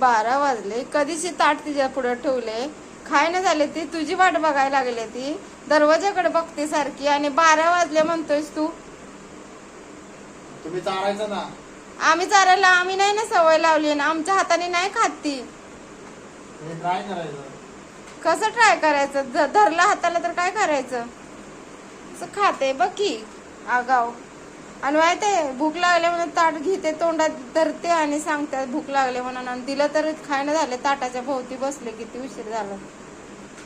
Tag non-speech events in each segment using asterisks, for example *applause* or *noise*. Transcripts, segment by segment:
बारा वाजले. कधीची ताट तिच्या पुढे ठेवले? खाय ना झाले ती? तुझी वाट बघायला लागले ती? दरवाजाकडे बघते सारखी आणि बारा वाजले म्हणतोयस तू. तुम्ही चारायचं ना. आम्ही चारायला आम्ही नाही ना सवय लावली ना आमच्या हाताने नाही खात ती. हे ट्राय करायचं. कसं ट्राय करायचं? ध- धरलं हाताला तर काय करायचं? असं खाते. बघ की. आगाव. आणि माहिती आहे भूक लागले म्हणून ताट घेते तोंडात धरते आणि सांगते भूक लागले म्हणून. आणि दिलं तर खायनं झाले ताटाच्या भोवती बसले किती उशीर झाला.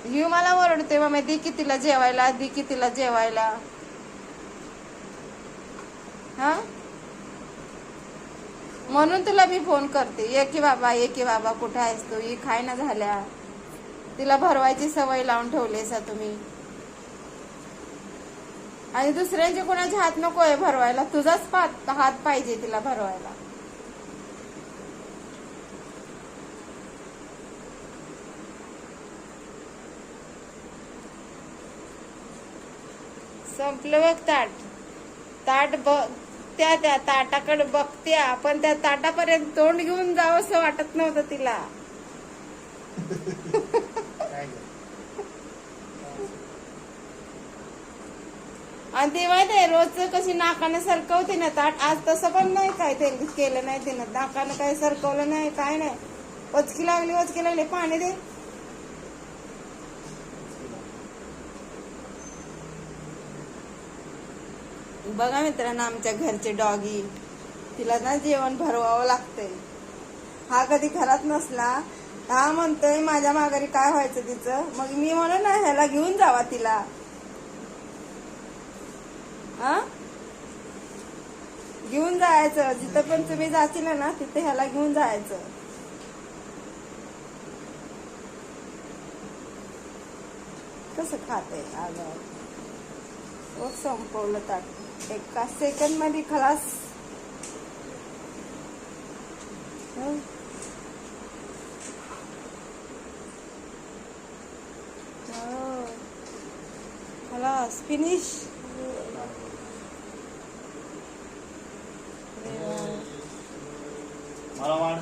ही मला ओरडते मग दी की तिला जेवायला दी की तिला जेवायला. हा? म्हणून तुला मी फोन करते. ये की बाबा ये की बाबा कुठे आहेस तू? ही खाय ना झाल्या. तिला भरवायची सवय लावून ठेवलीसा तुम्ही. आणि दुसऱ्यांचे कोणाचे हात नको आहे भरवायला. तुझाच पात- हात पाहिजे तिला भरवायला. संपलं बघ ताट. ताट बघ त्या त्या ताटाकडे बघते आपण त्या ताटापर्यंत तोंड घेऊन जावं असं वाटत नव्हतं तिला *laughs* काय गं? आणि ते माहीत आहे रोज कशी नाकानं सरकवते ना ताट. आज तसं पण नाही काय ते केलं नाही तिनं. नाकानं काय सरकवलं नाही काय नाही. वचकी लागली वचकी लागली. पाणी दे. बघा मित्रांनो आमच्या घरचे डॉगी. तिला ना जेवण भरवावं लागतंय. हा कधी घरात नसला हा म्हणतोय माझ्या माघारी काय व्हायचं तिचं? मग मी म्हणून ना ह्याला घेऊन जावा तिला. हा? घेऊन जायचं. जिथं पण तुम्ही जाशील ना तिथे ह्याला घेऊन जायचं. कसं खाते अगं संपवलं ताट एका सेकंडमध्ये खलास खलास फिनिश मला वाढ